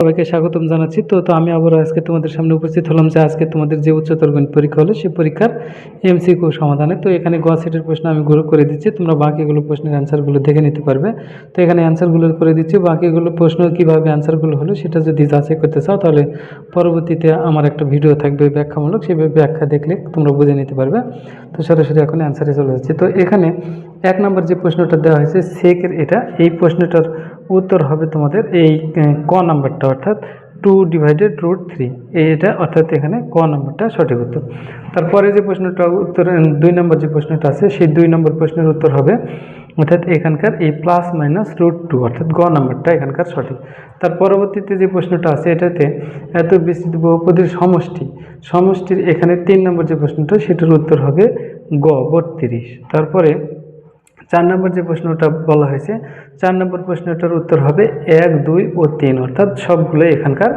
সবাইকে স্বাগতম জানাচ্ছি। তো তো আমি আবার আজকে তোমাদের সামনে উপস্থিত হলাম যে আজকে তোমাদের যে উচ্চতর গণিত পরীক্ষা হলো, সেই পরীক্ষার এমসিকিউ সমাধানে। তো, এখানে গ সেটের প্রশ্ন আমি গ্রুপ করে দিচ্ছি। তোমরা বাকিগুলো প্রশ্নের অ্যান্সারগুলো দেখে নিতে পারবে। তো, এখানে অ্যান্সারগুলো করে দিচ্ছি। বাকিগুলো প্রশ্ন কীভাবে অ্যান্সারগুলো হলো, সেটা যদি যাচাই করতে চাও, তাহলে পরবর্তীতে আমার একটা ভিডিও থাকবে ব্যাখ্যামূলক। সেই ব্যাখ্যা দেখলে তোমরা বুঝে নিতে পারবে। তো, সরাসরি এখন অ্যান্সারে চলে যাচ্ছে। তো, এখানে এক নম্বর যে প্রশ্নটা দেওয়া হয়েছে, সেকের এটা, এই প্রশ্নটার উত্তর হবে তোমাদের এই ক নাম্বারটা, অর্থাৎ টু ডিভাইডেড রুট থ্রি এটা, অর্থাৎ এখানে ক নাম্বারটা সঠিক উত্তর। তারপরে যে প্রশ্নটা উত্তর দুই নম্বর যে প্রশ্নটা আছে, সেই দুই নম্বর প্রশ্নের উত্তর হবে, অর্থাৎ এখানকার এই প্লাস মাইনাস রুট টু অর্থাৎ গ নাম্বারটা এখানকার সঠিক। তার পরবর্তীতে যে প্রশ্নটা আছে, এটাতে এত বিস্তৃত বহুপদীর সমষ্টি, সমষ্টির এখানে তিন নম্বর যে প্রশ্নটা, সেটার উত্তর হবে গ, বত্রিশ। তারপরে চার নম্বর যে প্রশ্নটা বলা হয়েছে, চার নম্বর প্রশ্নটার উত্তর হবে এক, দুই ও তিন। অর্থাৎ সবগুলো এখানকার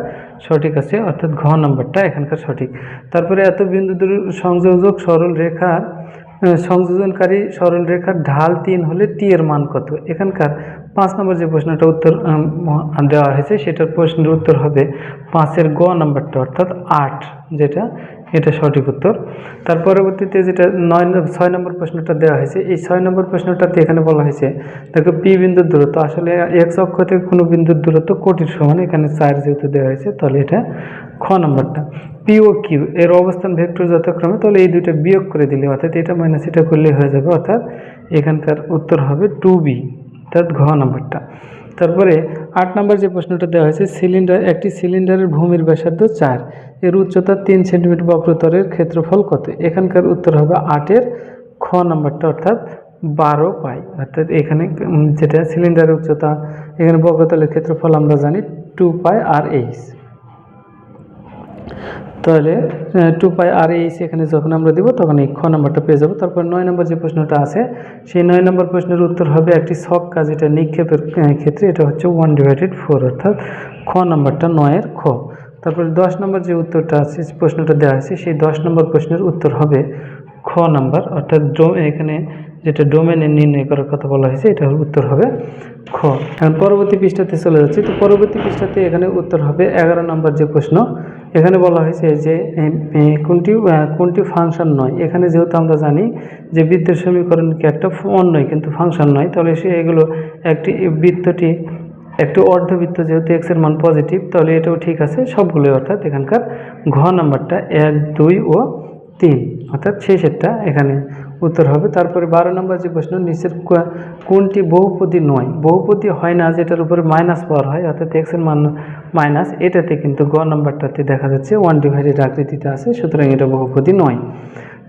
সঠিক আছে, অর্থাৎ ঘ নম্বরটা এখানকার সঠিক। তারপরে এত বিন্দু সংযোজক সরল রেখার সংযোজনকারী সরল রেখার ঢাল তিন হলে টি এর মান কত? এখানকার পাঁচ নম্বর যে প্রশ্নটা উত্তর দেওয়া হয়েছে, সেটার প্রশ্নের উত্তর হবে পাঁচের গ নম্বরটা, অর্থাৎ আট, যেটা এটা সঠিক উত্তর। তার পরবর্তীতে যেটা নয় ছয় নম্বর প্রশ্নটা দেওয়া হয়েছে, এই ছয় নম্বর প্রশ্নটাতে এখানে বলা হয়েছে, দেখো পি বিন্দুর দূরত্ব, আসলে এক্স অক্ষ থেকে কোনো বিন্দুর দূরত্ব কোটির সমান, এখানে চার যেহেতু দেওয়া হয়েছে, তাহলে এটা খ নম্বরটা। পি ও কিউ এর অবস্থান ভেক্টর যথাক্রমে, তাহলে এই দুইটা বিয়োগ করে দিলে, অর্থাৎ এটা মাইনাস এটা করলে হয়ে যাবে, অর্থাৎ এখানকার উত্তর হবে টু বি অর্থাৎ ঘ নম্বরটা। তারপরে আট নম্বর যে প্রশ্নটা দেওয়া হয়েছে সিলিন্ডার একটি সিলিন্ডারের ভূমির ব্যাসার্ধ চার। এর উচ্চতা তিন সেন্টিমিটার বক্রতরের ক্ষেত্রফল কত? এখানকার উত্তর হবে আটের খ নম্বরটা, অর্থাৎ বারো পাই। অর্থাৎ এখানে যেটা সিলিন্ডারের উচ্চতা, এখানে বক্রতলের ক্ষেত্রফল আমরা জানি টু পাই আর এইচ তাহলে টু পাই আর এইচ এখানে যখন আমরা দিব, তখন এই খ নাম্বারটা পেয়ে যাব। তারপর নয় নম্বর যে প্রশ্নটা আছে, সেই নয় নম্বর প্রশ্নের উত্তর হবে একটি শখ কাজ এটা নিক্ষেপের ক্ষেত্রে এটা হচ্ছে ওয়ান ডিভাইডেড ফোর অর্থাৎ খ নাম্বারটা নয়ের খ। তারপরে দশ নম্বর যে উত্তরটা আছে প্রশ্নটা দেওয়া আছে, সেই দশ নম্বর প্রশ্নের উত্তর হবে খ নাম্বার, অর্থাৎ এখানে যেটা ডোমেনে নির্ণয় করার কথা বলা হয়েছে, এটা উত্তর হবে খ। এখন পরবর্তী পৃষ্ঠাতে চলে যাচ্ছি। তো পরবর্তী পৃষ্ঠাতে এখানে উত্তর হবে এগারো নম্বর যে প্রশ্ন, এখানে বলা হয়েছে যে কোনটি কোনটি ফাংশন নয়। এখানে যেহেতু আমরা জানি যে বৃত্তের সমীকরণ কি একটা ফোন কিন্তু ফাংশন নয়, তাহলে সে এগুলো একটি বৃত্তটি, একটু অর্ধবৃত্ত যেহেতু এক্সের মান পজিটিভ তাহলে এটাও ঠিক আছে, সবগুলোই অর্থাৎ এখানকার ঘ নাম্বারটা এক, দুই ও তিন, অর্থাৎ শেষেরটা এখানে উত্তর হবে। তারপরে বারো নম্বর যে প্রশ্ন, নিচের কোনটি বহুপদী নয়? বহুপদী হয় না যেটার উপরে মাইনাস পাওয়ার হয়, অর্থাৎ এক্সের মান মাইনাস এটাতে কিন্তু গ নম্বরটাতে দেখা যাচ্ছে ওয়ান ডিভাইডেড আকৃতিতে আছে, সুতরাং এটা বহুপদী নয়।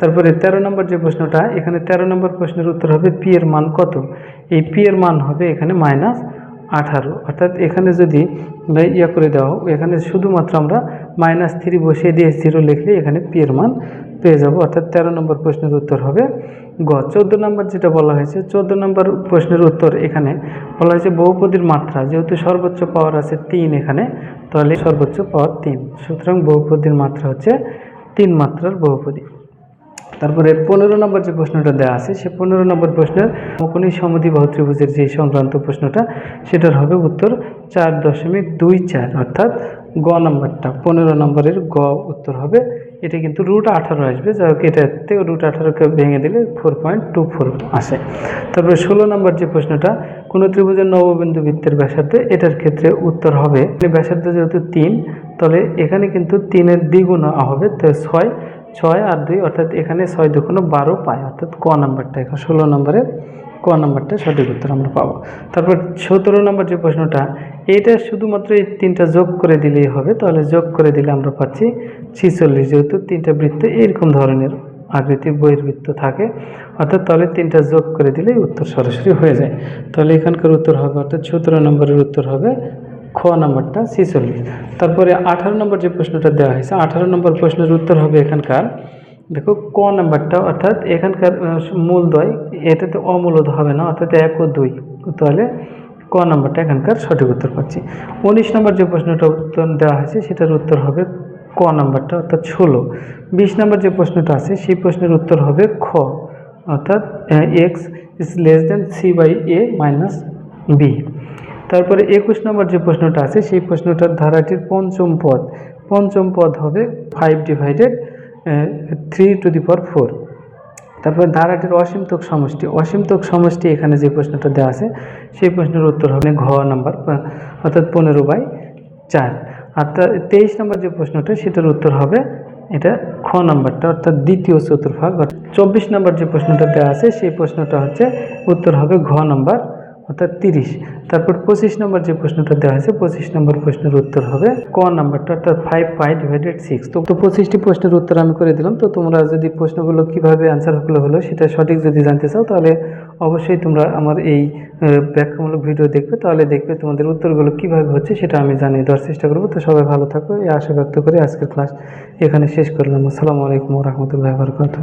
তারপরে তেরো নম্বর যে প্রশ্নটা, এখানে তেরো নম্বর প্রশ্নের উত্তর হবে পি এর মান কত? এই পি এর মান হবে এখানে মাইনাস আঠারো। অর্থাৎ এখানে যদি ইয়া করে দেওয়া হোক এখানে শুধুমাত্র আমরা মাইনাস থ্রি বসিয়ে দিয়ে জিরো লিখলে এখানে পি এর মান পেয়ে যাব। অর্থাৎ তেরো নম্বর প্রশ্নের উত্তর হবে গ। চোদ্দ নম্বর যেটা বলা হয়েছে, চোদ্দ নম্বর প্রশ্নের উত্তর এখানে বলা হয়েছে বহুপদীর মাত্রা, যেহেতু সর্বোচ্চ পাওয়ার আছে তিন এখানে, তাহলে সর্বোচ্চ পাওয়ার তিন। সুতরাং বহুপদীর মাত্রা হচ্ছে তিন মাত্রার বহুপদী। তারপরে পনেরো নম্বর যে প্রশ্নটা দেওয়া আছে, সে পনেরো নম্বর প্রশ্নের সমকোণী সমদ্বিবাহু ত্রিভুজের যে সংক্রান্ত প্রশ্নটা, সেটার হবে উত্তর চার দশমিক দুই চার, অর্থাৎ গ নম্বরটা, পনেরো নম্বরের গ উত্তর হবে। এটা কিন্তু রুট আঠারো আসবে, যাই হোক এটাতে রুট আঠারোকে ভেঙে দিলে ফোর পয়েন্ট টু ফোর আসে। তারপরে ষোলো নম্বর যে প্রশ্নটা, কোনো ত্রিভুজের নববিন্দু বৃত্তের ব্যাসার্ধ, এটার ক্ষেত্রে উত্তর হবে। ব্যাসার্ধ যেহেতু তিন, তাহলে এখানে কিন্তু তিনের দ্বিগুণ হবে তো ছয় ছয় আর দুই, অর্থাৎ এখানে ছয় দুগুণ বারো পায় অর্থাৎ ক নাম্বারটা, এখন ষোলো নম্বরের ক নাম্বারটা সঠিক উত্তর আমরা পাবো। তারপর সতেরো নম্বর যে প্রশ্নটা এইটা শুধুমাত্র এই তিনটা যোগ করে দিলেই হবে, তাহলে যোগ করে দিলে আমরা পাচ্ছি ছিচল্লিশ, যেহেতু তিনটা বৃত্ত এরকম ধরনের আকৃতির বহির্বৃত্ত থাকে, অর্থাৎ তাহলে তিনটা যোগ করে দিলেই উত্তর সরাসরি হয়ে যায়। তাহলে এখানকার উত্তর হবে, অর্থাৎ সতেরো নম্বরের উত্তর হবে খ নাম্বারটা ছিচল্লিশ তারপরে আঠারো নম্বর যে প্রশ্নটা দেওয়া হয়েছে আঠারো নম্বর প্রশ্নের উত্তর হবে এখানকার। দেখো ক নাম্বারটা অর্থাৎ এখানকার আহ, মূলদ্বয় এটাতে অমূলদ হবে না অর্থাৎ এক ও দুই। তাহলে ক নাম্বারটা এখানকার সঠিক উত্তর পাচ্ছি। উনিশ নম্বর যে প্রশ্নটা উত্তর দেওয়া হয়েছে সেটার উত্তর হবে ক নাম্বারটা অর্থাৎ ষোলো। বিশ নম্বর যে প্রশ্নটা আছে সেই প্রশ্নের উত্তর হবে খ অর্থাৎ X is less than C by A minus B. তারপরে একুশ নম্বর যে প্রশ্নটা আছে, সেই প্রশ্নটার ধারাটির পঞ্চম পদ। পঞ্চম পদ হবে five divided three to the power four তারপর ধারাটির অসীমতক সমষ্টি। অসীমতক সমষ্টি এখানে যে প্রশ্নটা দেওয়া আছে, সেই প্রশ্নের উত্তর হবে ঘ নাম্বার অর্থাৎ পনেরো বাই চার। আর তেইশ নম্বর যে প্রশ্নটা, সেটার উত্তর হবে এটা খ নাম্বারটা, অর্থাৎ দ্বিতীয় চতুর্ভাগ। চব্বিশ নম্বর যে প্রশ্নটা দেওয়া আছে, সেই প্রশ্নটা হচ্ছে, উত্তর হবে ঘ নাম্বার অর্থাৎ তিরিশ। তারপর পঁচিশ নম্বর যে প্রশ্নটা দেওয়া হয়েছে, পঁচিশ নম্বর প্রশ্নের উত্তর হবে ক নাম্বারটা, অর্থাৎ ফাইভ পাই ডিভাইডেড সিক্স তো তো পঁচিশটি প্রশ্নের উত্তর আমি করে দিলাম। তো তোমরা যদি প্রশ্নগুলো কীভাবে অ্যান্সারগুলো হলো সেটা সঠিক যদি জানতে চাও, তাহলে অবশ্যই তোমরা আমার এই ব্যাখ্যামূলক ভিডিও দেখবে। তাহলে দেখবে তোমাদের উত্তরগুলো কীভাবে হচ্ছে সেটা আমি জানিয়ে দেওয়ার চেষ্টা করব। তো সবাই ভালো থাকো। এই আশা ব্যক্ত করে আজকের ক্লাস এখানে শেষ করলাম। আসসালামু আলাইকুম রহমতুল্লাহ বরকাত